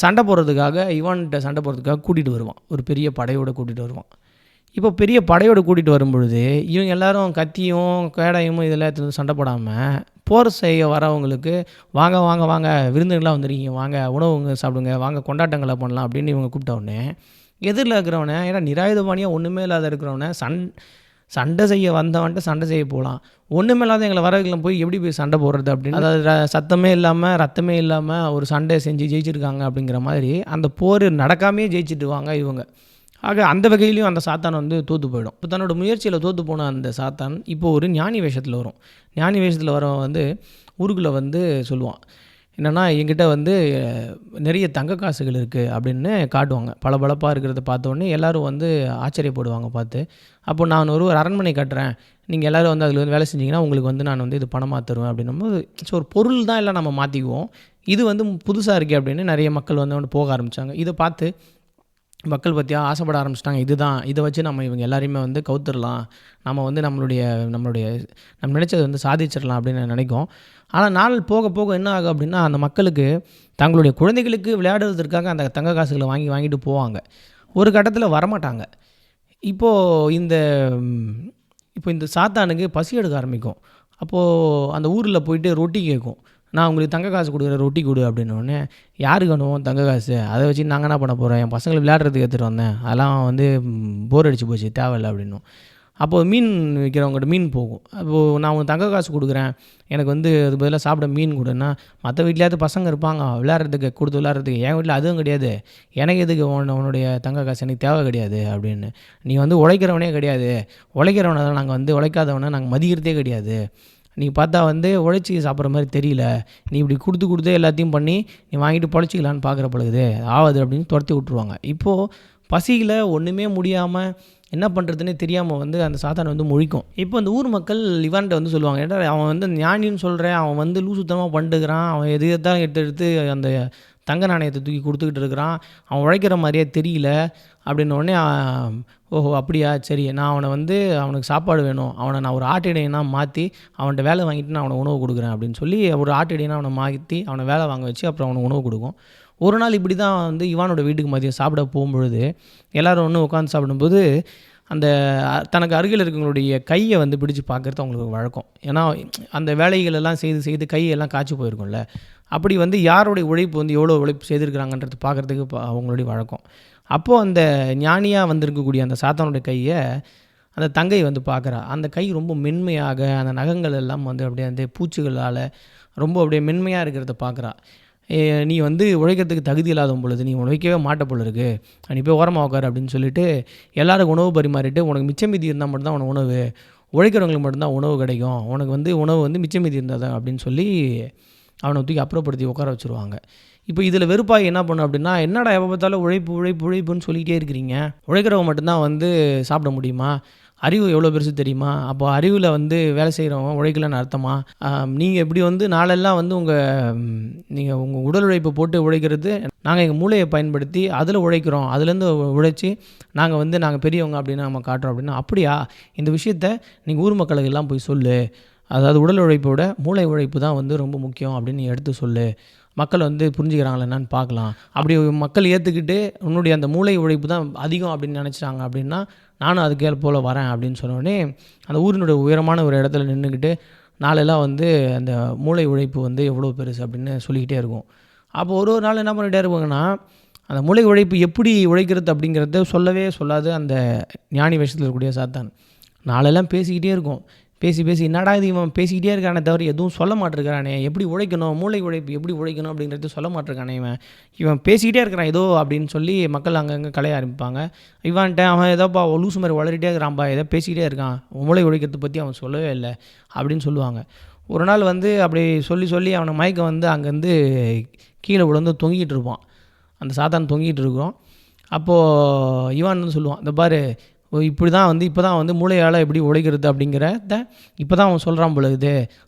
சண்டை போடுறதுக்காக இவன்கிட்ட சண்டை போடுறதுக்காக கூட்டிகிட்டு வருவான். ஒரு பெரிய படையோடு கூட்டிகிட்டு வருவான். இப்போ பெரிய படையோடு கூட்டிகிட்டு வரும்பொழுது இவங்க எல்லாரும் கத்தியும் கேடாயும் இதெல்லாம் எடுத்து வந்து சண்டை போடாமல் போர் செய்ய வரவங்களுக்கு வாங்க வாங்க வாங்க விருந்துகளாக வந்துருக்கீங்க வாங்க உணவுங்க சாப்பிடுங்க வாங்க கொண்டாட்டங்களை பண்ணலாம் அப்படின்னு இவங்க கூப்பிட்டவுடனே எதிரில் இருக்கிறவனே ஏன்னா நிராயுதபாணியாக ஒன்றுமே இல்லாத இருக்கிறவனே சண் சண்டை செய்ய வந்தவன்ட்டு சண்டை செய்ய போகலாம் ஒன்றுமே இல்லாத எங்களை வரவங்களை போய் எப்படி போய் சண்டை போடுறது அப்படின்னு அதாவது ர- சத்தமே இல்லாமல் ரத்தமே இல்லாமல் ஒரு சண்டை செஞ்சு ஜெயிச்சிருக்காங்க அப்படிங்கிற மாதிரி அந்த போர் நடக்காமே ஜெயிச்சுட்டு வாங்க இவங்க. ஆக அந்த வகையிலையும் அந்த சாத்தான் வந்து தோற்று போயிடும். இப்போ தன்னோட முயற்சியில் தோற்று போன அந்த சாத்தான் இப்போ ஒரு ஞானி வேஷத்தில் வரும். ஞானி வேஷத்தில் வரவன் வந்து ஊருக்குள்ளே வந்து சொல்லுவான். என்னென்னா என்கிட்ட வந்து நிறைய தங்க காசுகள் இருக்குது அப்படின்னு காட்டுவாங்க. பளபளப்பாக இருக்கிறத பார்த்தோன்னே எல்லோரும் எல்லாரும் வந்து ஆச்சரியப்படுவாங்க பார்த்து அப்போ நான் ஒரு ஒரு அரண்மனை கட்டுறேன். நீங்கள் எல்லோரும் வந்து அதில் வந்து வேலை செஞ்சீங்கன்னா உங்களுக்கு வந்து நான் வந்து இது பணமாக தருவேன். அப்படின்னும்போது ஸோ ஒரு பொருள் தான் எல்லாம் நம்ம மாற்றிக்குவோம் இது வந்து புதுசாக இருக்கே அப்படின்னு நிறைய மக்கள் வந்து வந்து போக ஆரம்பித்தாங்க இதை பார்த்து மக்கள் பற்றியா ஆசைப்பட ஆரம்பிச்சிட்டாங்க. இதுதான். இதை வச்சு நம்ம இவங்க எல்லாரையுமே வந்து கவுத்துடலாம் நம்ம வந்து நம்மளுடைய நம்மளுடைய நம்ம நினச்சதை வந்து சாதிச்சிடலாம் அப்படின்னு நினைக்கும். ஆனால் நாள் போக போக என்ன ஆகும் அப்படின்னா அந்த மக்களுக்கு தங்களுடைய குழந்தைகளுக்கு விளையாடுவதற்காக அந்த தங்க காசுகளை வாங்கி வாங்கிட்டு போவாங்க. ஒரு கட்டத்தில் வரமாட்டாங்க. இப்போது இந்த இப்போ இந்த சாத்தானுக்கு பசி எடுக்க ஆரம்பிக்கும். அப்போது அந்த ஊரில் போயிட்டு ரொட்டி கேட்கும் நான் உங்களுக்கு தங்க காசு கொடுக்குற ரொட்டி கொடு அப்படின்னோடனே யாருக்கு வேணும் தங்க காசு? அதை வச்சு நாங்கள் என்ன பண்ண போகிறோம் என் பசங்களை விளையாடுறதுக்கு எடுத்துகிட்டு வந்தேன். அதெல்லாம் வந்து போர் அடிச்சு போச்சு. தேவையில்லை அப்படின்னும். அப்போது மீன் விற்கிறவங்ககிட்ட மீன் போகும். அப்போது நான் உனக்கு தங்க காசு கொடுக்குறேன். எனக்கு வந்து அது பதிலாக சாப்பிட மீன் கொடுன்னா மற்ற வீட்லேயாவது பசங்க இருப்பாங்க. விளையாடுறதுக்கு கொடுத்து விளையாடுறதுக்கு. என் வீட்டில் அதுவும் கிடையாது. எனக்கு எதுக்கு உன் உன்னுடைய தங்க காசு? எனக்கு தேவை கிடையாது அப்படின்னு. நீ வந்து உழைக்கிறவனே கிடையாது. உழைக்கிறவனை தான் நாங்கள் வந்து உழைக்காதவனை நாங்கள் மதிக்கிறதே கிடையாது. நீ பார்த்தா வந்து உழைச்சி சாப்பிட்ற மாதிரி தெரியல. நீ இப்படி கொடுத்து கொடுத்து எல்லாத்தையும் பண்ணி நீ வாங்கிட்டு பொழைச்சிக்கலான்னு பார்க்குற பழகுது ஆகுது அப்படின்னு துரத்தி விட்ருவாங்க இப்போது பசியில் ஒன்றுமே முடியாமல் என்ன பண்ணுறதுனே தெரியாமல் வந்து அந்த சாத்தான் வந்து முழிக்கும். இப்போ அந்த ஊர் மக்கள் இவான்ட்ட வந்து சொல்லுவாங்க ஏன்னா அவன் வந்து ஞானின்னு சொல்கிறேன் அவன் வந்து லூசுத்தனமாக பண்ணிட்டுக்கிறான் அவன் எது தான் எடுத்து எடுத்து அந்த தங்க நாணயத்தை தூக்கி கொடுத்துக்கிட்டு இருக்கிறான். அவன் உழைக்கிற மாதிரியே தெரியல. அப்படின்ன உடனே ஓஹோ அப்படியா? சரி நான் அவனை வந்து அவனுக்கு சாப்பாடு வேணும். அவனை நான் ஒரு ஆட்டிடையனா மாற்றி அவன்கிட்ட வேலை வாங்கிட்டு நான் அவனை உணவு கொடுக்குறேன் அப்படின்னு சொல்லி ஒரு ஆட்டிடையனா அவனை மாற்றி அவனை வேலை வாங்க வச்சு அப்புறம் அவனுக்கு உணவு கொடுக்கும். ஒரு நாள் இப்படி தான் வந்து இவானோட வீட்டுக்கு மதியம் சாப்பிட போகும்பொழுது எல்லோரும் ஒன்று உட்காந்து சாப்பிடும்போது அந்த தனக்கு அருகில் இருக்கவங்களுடைய கையை வந்து பிடிச்சி பார்க்குறது அவங்களுக்கு வழக்கம். ஏன்னா அந்த வேலைகள் எல்லாம் செய்து செய்து கையெல்லாம் காய்ச்சி போயிருக்கும்ல. அப்படி வந்து யாருடைய உழைப்பு வந்து எவ்வளோ உழைப்பு செய்திருக்கிறாங்கன்றது பார்க்குறதுக்கு அவங்களுடைய வழக்கம். அப்போது அந்த ஞானியாக வந்திருக்கக்கூடிய அந்த சாத்தானுடைய கையை அந்த தங்கை வந்து பார்க்குறா. அந்த கை ரொம்ப மென்மையாக அந்த நகங்கள் எல்லாம் வந்து அப்படியே அந்த பூச்சிகளால் ரொம்ப அப்படியே மென்மையாக இருக்கிறத பார்க்குறா. நீ வந்து உழைக்கிறதுக்கு தகுதி இல்லாத பொழுது நீ உழைக்கவே மாட்ட போல இருக்கு. நீ போய் ஓரமாக உட்காரு அப்படின்னு சொல்லிட்டு எல்லாருக்கும் உணவு பரிமாறிட்டு உனக்கு மிச்சம் மீதி இருந்தால் மட்டும்தான் உனக்கு உணவு உழைக்கிறவங்களுக்கு மட்டும்தான் உணவு கிடைக்கும். உனக்கு வந்து உணவு வந்து மிச்சம் மீதி இருந்தால் தான் அப்படின்னு சொல்லி அவனை தூக்கி அப்புறப்படுத்தி உட்கார வச்சுருவாங்க. இப்போ இதில் வெறுப்பாக என்ன பண்ணும் அப்படின்னா என்னடா எப்போ பார்த்தாலும் உழைப்பு உழைப்பு உழைப்புன்னு சொல்லிக்கிட்டே இருக்கிறீங்க. உழைக்கிறவங்க மட்டும்தான் வந்து சாப்பிட முடியுமா? அறிவு எவ்வளோ பெருசு தெரியுமா? அப்போ அறிவில் வந்து வேலை செய்கிறவங்க உழைக்கலன்னு அர்த்தமா? நீங்கள் எப்படி வந்து நாளெல்லாம் வந்து உங்கள் நீங்கள் உங்கள் உடல் உழைப்பு போட்டு உழைக்கிறது நாங்கள் எங்கள் மூளையை பயன்படுத்தி அதில் உழைக்கிறோம். அதுலேருந்து உழைச்சி நாங்கள் வந்து நாங்கள் பெரியவங்க அப்படின்னு நம்ம காட்டுறோம் அப்படின்னா அப்படியா? இந்த விஷயத்த நீங்கள் ஊர் மக்களுக்கு எல்லாம் போய் சொல்லு. அதாவது உடல் உழைப்போட மூளை உழைப்பு தான் வந்து ரொம்ப முக்கியம் அப்படின்னு எடுத்து சொல்லு. மக்கள் வந்து புரிஞ்சுக்கிறாங்களா என்னன்னு பார்க்கலாம். அப்படி மக்கள் ஏற்றுக்கிட்டு உன்னுடைய அந்த மூளை உழைப்பு தான் அதிகம் அப்படின்னு நினச்சிட்டாங்க அப்படின்னா நானும் அதுக்கு போல் வரேன் அப்படின்னு சொன்னோடனே அந்த ஊரினுடைய உயரமான ஒரு இடத்துல நின்றுக்கிட்டு நாளெல்லாம் வந்து அந்த மூளை உழைப்பு வந்து எவ்வளோ பெருசு அப்படின்னு சொல்லிக்கிட்டே இருக்கும். அப்போ ஒரு ஒரு நாள் என்ன பண்ணிகிட்டே இருப்பாங்கன்னா அந்த மூளை உழைப்பு எப்படி உழைக்கிறது அப்படிங்கிறத சொல்லவே சொல்லாது அந்த ஞானி வேஷத்தில் இருக்கக்கூடிய சாத்தான். நாளெல்லாம் பேசிக்கிட்டே இருக்கும். பேசி பேசி என்னடா இது இவன் பேசிக்கிட்டே இருக்கானே தவிர எதுவும் சொல்ல மாட்டிருக்கிறானே? எப்படி உழைக்கணும்? மூளை உழைப்பு எப்படி உழைக்கணும்? அப்படிங்கிறது சொல்ல மாட்டிருக்கானே இவன். இவன் பேசிக்கிட்டே இருக்கிறான். ஏதோ அப்படின்னு சொல்லி மக்கள் அங்கங்கே கலைய ஆரம்பிப்பாங்க. இவன்ட்ட அவன் ஏதோப்பா லூசு மாதிரி வளரிட்டே இருக்கிறான்ப்பா ஏதோ பேசிக்கிட்டே இருக்கான். மூளை உழைக்கிறத பற்றி அவன் சொல்லவே இல்லை அப்படின்னு சொல்லுவாங்க. ஒரு நாள் வந்து அப்படி சொல்லி சொல்லி அவனை மயக்க வந்து அங்கேருந்து கீழே விழுந்து தொங்கிட்டு இருப்பான். அந்த சாத்தான் தொங்கிகிட்டு இருக்கோம். அப்போது இவான் வந்து சொல்லுவான்? இந்த பாரு இப்படி தான் வந்து இப்போ தான் வந்து மூளையால் எப்படி உழைக்கிறது அப்படிங்கிறத இப்போ தான் அவன் சொல்கிறான் போல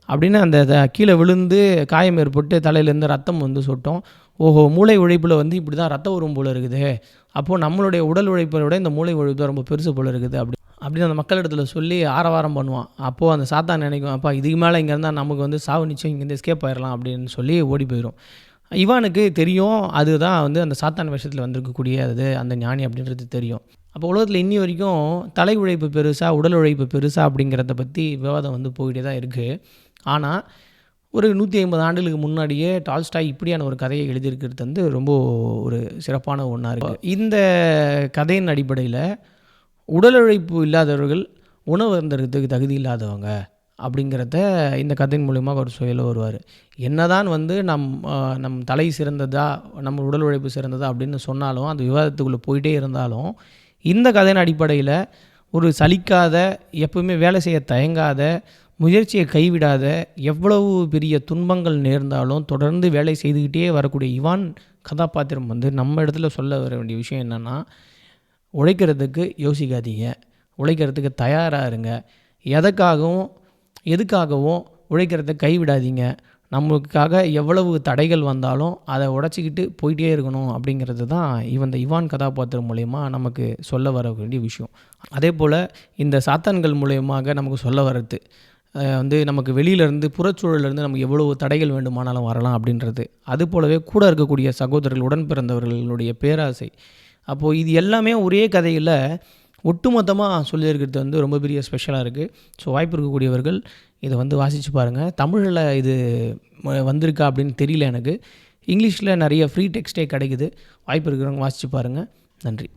அப்படின்னு அந்த கீழே விழுந்து காயம் ஏற்பட்டு தலையிலேருந்து ரத்தம் வந்து சொட்டும். ஓஹோ மூளை உழைப்பில் வந்து இப்படி தான் ரத்தம் வரும் போல இருக்குது. அப்போது நம்மளுடைய உடல் உழைப்பை விட இந்த மூளை உழைப்பு தான் ரொம்ப பெருசு போல இருக்குது. அப்படி அப்படின்னு அந்த மக்களிடத்தில் சொல்லி ஆரவாரம் பண்ணுவான். அப்போது அந்த சாத்தான் நினைக்கும் அப்பா இதுக்கு மேலே இங்கே இருந்தால் நமக்கு வந்து சாவு நிச்சயம் இங்கேருந்து எஸ்கேப் ஆயிடலாம் அப்படின்னு சொல்லி ஓடி போயிடும் இவானுக்கு தெரியும் அதுதான் வந்து அந்த சாத்தான் விஷயத்தில் வந்திருக்கக்கூடிய அது அந்த ஞானி அப்படின்றது தெரியும். அப்போ உலகத்தில் இன்னி வரைக்கும் தலை உழைப்பு பெருசா உடல் உழைப்பு பெருசா அப்படிங்கிறத பற்றி விவாதம் வந்து போயிட்டே தான் இருக்குது ஆனால் ஒரு நூற்றி ஐம்பது ஆண்டுகளுக்கு முன்னாடியே டால்ஸ்டாய் இப்படியான ஒரு கதையை எழுதியிருக்கிறது வந்து ரொம்ப ஒரு சிறப்பான ஒன்றா இருக்குது இந்த கதையின் அடிப்படையில் உடல் உழைப்பு இல்லாதவர்கள் உணவு அருந்துறதுக்கு தகுதி இல்லாதவங்க அப்படிங்கிறத இந்த கதையின் மூலிமா ஒரு சொல்ல வருவார். என்னதான் வந்து நம் நம் தலை சிறந்ததா நம்ம உடல் உழைப்பு சிறந்ததா அப்படின்னு சொன்னாலும் அந்த விவாதத்துக்குள்ளே போயிட்டே இருந்தாலும் இந்த கதையின் அடிப்படையில் ஒரு சலிக்காத எப்பவுமே வேலை செய்ய தயங்காத முயற்சியை கைவிடாத எவ்வளவு பெரிய துன்பங்கள் நேர்ந்தாலும் தொடர்ந்து வேலை செய்துக்கிட்டே வரக்கூடிய இவான் கதாபாத்திரம் வந்து நம்ம இடத்துல சொல்ல வர வேண்டிய விஷயம் என்னென்னா உழைக்கிறதுக்கு யோசிக்காதீங்க. உழைக்கிறதுக்கு தயாராக இருங்க. எதற்காகவும் எதுக்காகவும் உழைக்கிறத கைவிடாதீங்க. நம்மளுக்காக எவ்வளவு தடைகள் வந்தாலும் அதை உடச்சிக்கிட்டு போயிட்டே இருக்கணும் அப்படிங்கிறது தான் இவன் இந்த இவான் கதாபாத்திரம் மூலயமா நமக்கு சொல்ல வர வேண்டிய விஷயம். அதே போல் இந்த சாத்தான்கள் மூலயமாக நமக்கு சொல்ல வர்றது வந்து நமக்கு வெளியிலேருந்து புறச்சூழலேருந்து நமக்கு எவ்வளவு தடைகள் வேண்டுமானாலும் வரலாம் அப்படின்றது. அது போலவே கூட இருக்கக்கூடிய சகோதரர்கள் உடன் பிறந்தவர்களுடைய பேராசை. அப்போது இது எல்லாமே ஒரே கதையில் ஒட்டுமொத்தமாக சொல்லியிருக்கிறது வந்து ரொம்ப பெரிய ஸ்பெஷலாக இருக்குது ஸோ வாய்ப்பு இருக்கக்கூடியவர்கள் இதை வந்து வாசித்து பாருங்கள் தமிழில் இது வந்திருக்கா அப்படின்னு தெரியல எனக்கு. இங்கிலீஷில் நிறைய ஃப்ரீ டெக்ஸ்டே கிடைக்குது. வாய்ப்பு இருக்கிறவங்க வாசித்து பாருங்கள் நன்றி.